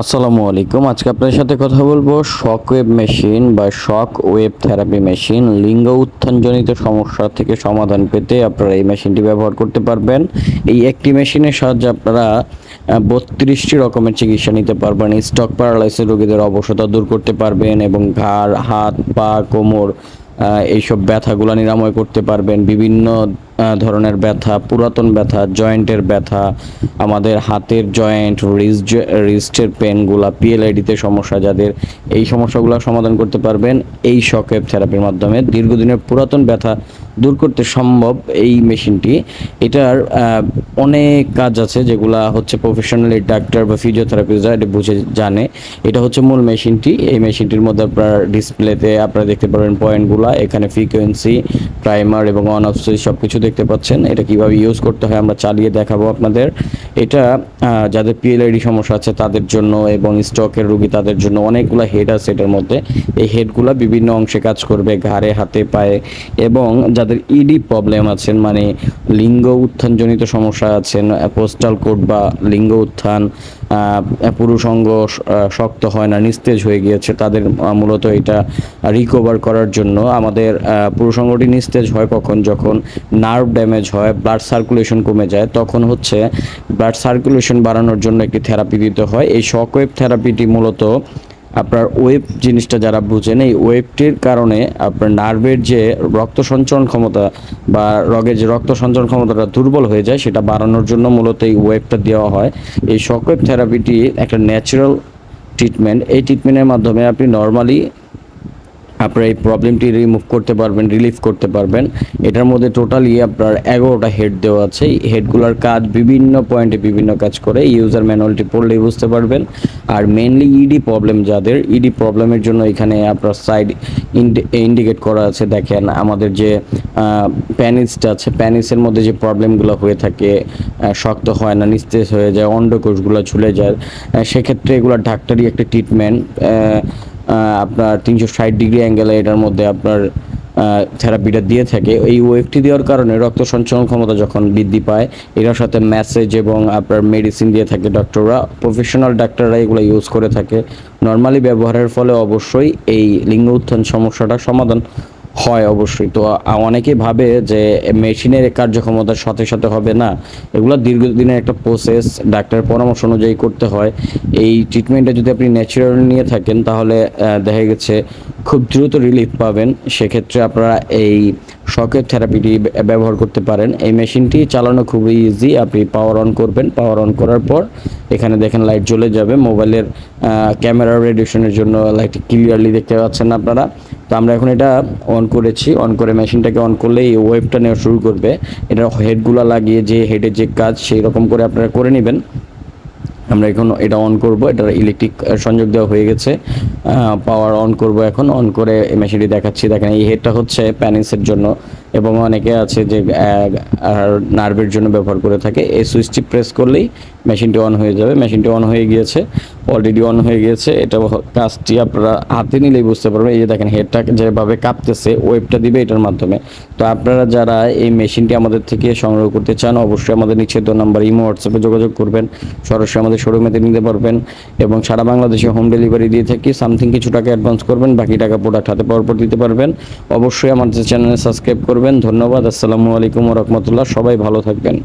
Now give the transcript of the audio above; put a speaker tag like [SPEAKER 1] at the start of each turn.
[SPEAKER 1] আসসালামু আলাইকুম। আজকে আপনাদের সাথে কথা বলব শক ওয়েব মেশিন বা শক ওয়েব থেরাপি মেশিন লিঙ্গ উত্থানজনিত সমস্যা থেকে সমাধান পেতে আপনারা এই মেশিনটি ব্যবহার করতে পারবেন। এই একটি মেশিনের সাহায্যে আপনারা বত্রিশটি রকমের চিকিৎসা নিতে পারবেন। স্টক প্যারালাইসিস রোগীদের অবসতা দূর করতে পারবেন এবং ঘাড়, হাত, পা, কোমর এইসব ব্যথাগুলো নিরাময় করতে পারবেন। বিভিন্ন ধরনের ব্যথা, পুরাতন ব্যথা, জয়েন্টের ব্যথা, আমাদের হাতের জয়েন্ট রিস্ট রিস্টের পেনগুলা পিএলআইডিতে সমস্যা যাদের, এই সমস্যাগুলো সমাধান করতে পারবেন এই শকের থেরাপির মাধ্যমে। দীর্ঘদিনের পুরাতন ব্যথা দূর করতে সম্ভব এই মেশিনটি। এটার অনেক কাজ আছে যেগুলা হচ্ছে প্রফেশনালি ডাক্তার বা ফিজিওথেরাপিস্টরা এটা বুঝে, জানে। এটা হচ্ছে মূল মেশিনটি। এই মেশিনটির মধ্যে আপনার ডিসপ্লেতে আপনারা দেখতে পারবেন পয়েন্টগুলা এখানে ফ্রিকোয়েন্সি প্রাইমার এবং অন অফ সুইচ সব কিছু দেখতে পাচ্ছেন। এটা কীভাবে ইউজ করতে হয় আমরা চালিয়ে দেখাবো আপনাদের। এটা যাদের পিএলআইডি সমস্যা আছে তাদের জন্য এবং স্টকের রুগী তাদের জন্য অনেকগুলো হেড আছে এটার মধ্যে। এই হেডগুলো বিভিন্ন অংশে কাজ করবে, ঘাড়ে, হাতে, পায়ে এবং যাদের ইডি প্রবলেম আছেন মানে লিঙ্গ উত্থানজনিত সমস্যা আছেন পোস্টাল কোড বা লিঙ্গ উত্থান পুরুষ অঙ্গ শক্ত হয় না, নিস্তেজ হয়ে গিয়েছে, তাদের মূলত এটা রিকভার করার জন্য। আমাদের পুরুষ অঙ্গটি নিস্তেজ হয় কখন? যখন নার্ভ ড্যামেজ হয় ব্লাড সার্কুলেশন কমে যায়, তখন হচ্ছে ব্লাড সার্কুলেশন বাড়ানোর জন্য একটি থেরাপি দিতে হয়। এই শক ওয়েভ থেরাপিটি মূলত আপনার ওয়েব জিনিসটা যারা বুঝেন, এই ওয়েবটির কারণে আপনার নার্ভের যে রক্ত সঞ্চরণ ক্ষমতা বা রগের যে রক্ত সঞ্চরণ ক্ষমতাটা দুর্বল হয়ে যায়, সেটা বাড়ানোর জন্য মূলত এই ওয়েবটা দেওয়া হয়। এই শকওয়েব থেরাপিটি একটা ন্যাচারাল ট্রিটমেন্ট এই ট্রিটমেন্টের মাধ্যমে আপনি নর্মালি আপনার এই প্রবলেমটি রিমুভ করতে পারবেন রিলিফ করতে পারবেন। এটার মধ্যে টোটালি আপনার এগারোটা হেড দেওয়া আছে। এই হেডগুলোর কাজ বিভিন্ন পয়েন্টে বিভিন্ন কাজ করে ইউজার ম্যানুয়ালটি পড়লেই বুঝতে পারবেন। আর মেনলি ইডি প্রবলেম যাদের ইডি প্রবলেমের জন্য এখানে আপনার সাইড ইন্ডিকেট করা আছে। দেখেন আমাদের যে প্যানিসটা আছে প্যানিসের মধ্যে যে প্রবলেমগুলো হয়ে থাকে শক্ত হয় না, নিস্তেজ হয়ে যায় অন্ডকোষগুলো ঝুলে যায় সেক্ষেত্রে এগুলো ডাক্তারি একটা ট্রিটমেন্ট আপনার তিনশো ষাট ডিগ্রি অ্যাঙ্গেলে এটার মধ্যে আপনার থেরাপিটা দিয়ে থাকে। এই ওয়েভটি দেওয়ার কারণে রক্ত সঞ্চালন ক্ষমতা যখন বৃদ্ধি পায়, এটার সাথে ম্যাসেজ এবং আপনার মেডিসিন দিয়ে থাকে ডক্টররা প্রফেশনাল ডাক্তাররা এগুলো ইউজ করে থাকে। নর্মালি ব্যবহারের ফলে অবশ্যই এই লিঙ্গ উত্থান সমস্যাটা সমাধান হয় অবশ্যই। তো অনেকেই ভাবে যে মেশিনের কার্যক্ষমতার সাথে সাথে হবে না। এগুলো দীর্ঘদিনের একটা প্রসেস ডাক্তারের পরামর্শ অনুযায়ী করতে হয়। এই ট্রিটমেন্টটা যদি আপনি ন্যাচারাল নিয়ে থাকেন, তাহলে দেখা গেছে খুব দ্রুত রিলিফ পাবেন। সেক্ষেত্রে আপনারা এই শকের থেরাপিটি ব্যবহার করতে পারেন। এই মেশিনটি চালানো খুবই ইজি আপনি পাওয়ার অন করবেন। পাওয়ার অন করার পর এখানে দেখেন লাইট জ্বলে যাবে। মোবাইলের ক্যামেরা রেডিয়েশনের জন্য লাইট ক্লিয়ারলি দেখতে পাচ্ছেন আপনারা। তো আমরা এখন এটা অন করেছি অন করে মেশিনটাকে অন করলে এই ওয়েবটা নেওয়া শুরু করবে। এটা হেডগুলো লাগিয়ে যে হেডের যে কাজ সেই রকম করে আপনারা করে নেবেন। আমরা এখন এটা অন করব, এটার ইলেকট্রিক সংযোগ দেওয়া হয়ে গেছে। পাওয়ার অন করব এখন অন করে মেশিনটি দেখাচ্ছি। দেখেন এই হেডটা হচ্ছে প্যানিসের জন্য এবং অনেকে আছে যে নার্ভের জন্য ব্যবহার করে থাকে। এই সুইচটি প্রেস করলেই মেশিনটি অন হয়ে যাবে। মেশিনটি অন হয়ে গিয়েছে। অলরেডি অন হয়ে গিয়েছে। এটা কাজটি আপনারা হাতে নিলেই বুঝতে পারবেন। এই যে দেখেন হেডটা যেভাবে কাঁপতেছে, ওয়েবটা দিবে এটার মাধ্যমে। তো আপনারা যারা এই মেশিনটি আমাদের থেকে সংগ্রহ করতে চান, অবশ্যই আমাদের নিচে দো নাম্বার ইমো হোয়াটসঅ্যাপে যোগাযোগ করবেন। সরাসরি আমাদের শোরুমেতে নিতে পারবেন এবং সারা বাংলাদেশে হোম ডেলিভারি দিয়ে থাকি। সামথিং কিছু টাকা অ্যাডভান্স করবেন, বাকি টাকা প্রোডাক্ট হাতে পাওয়ার পর দিতে পারবেন। অবশ্যই আমাদের চ্যানেলে সাবস্ক্রাইব করবেন। ধন্যবাদ। আসসালামু আলাইকুম রহমতুল্লাহ। সবাই ভালো থাকবেন।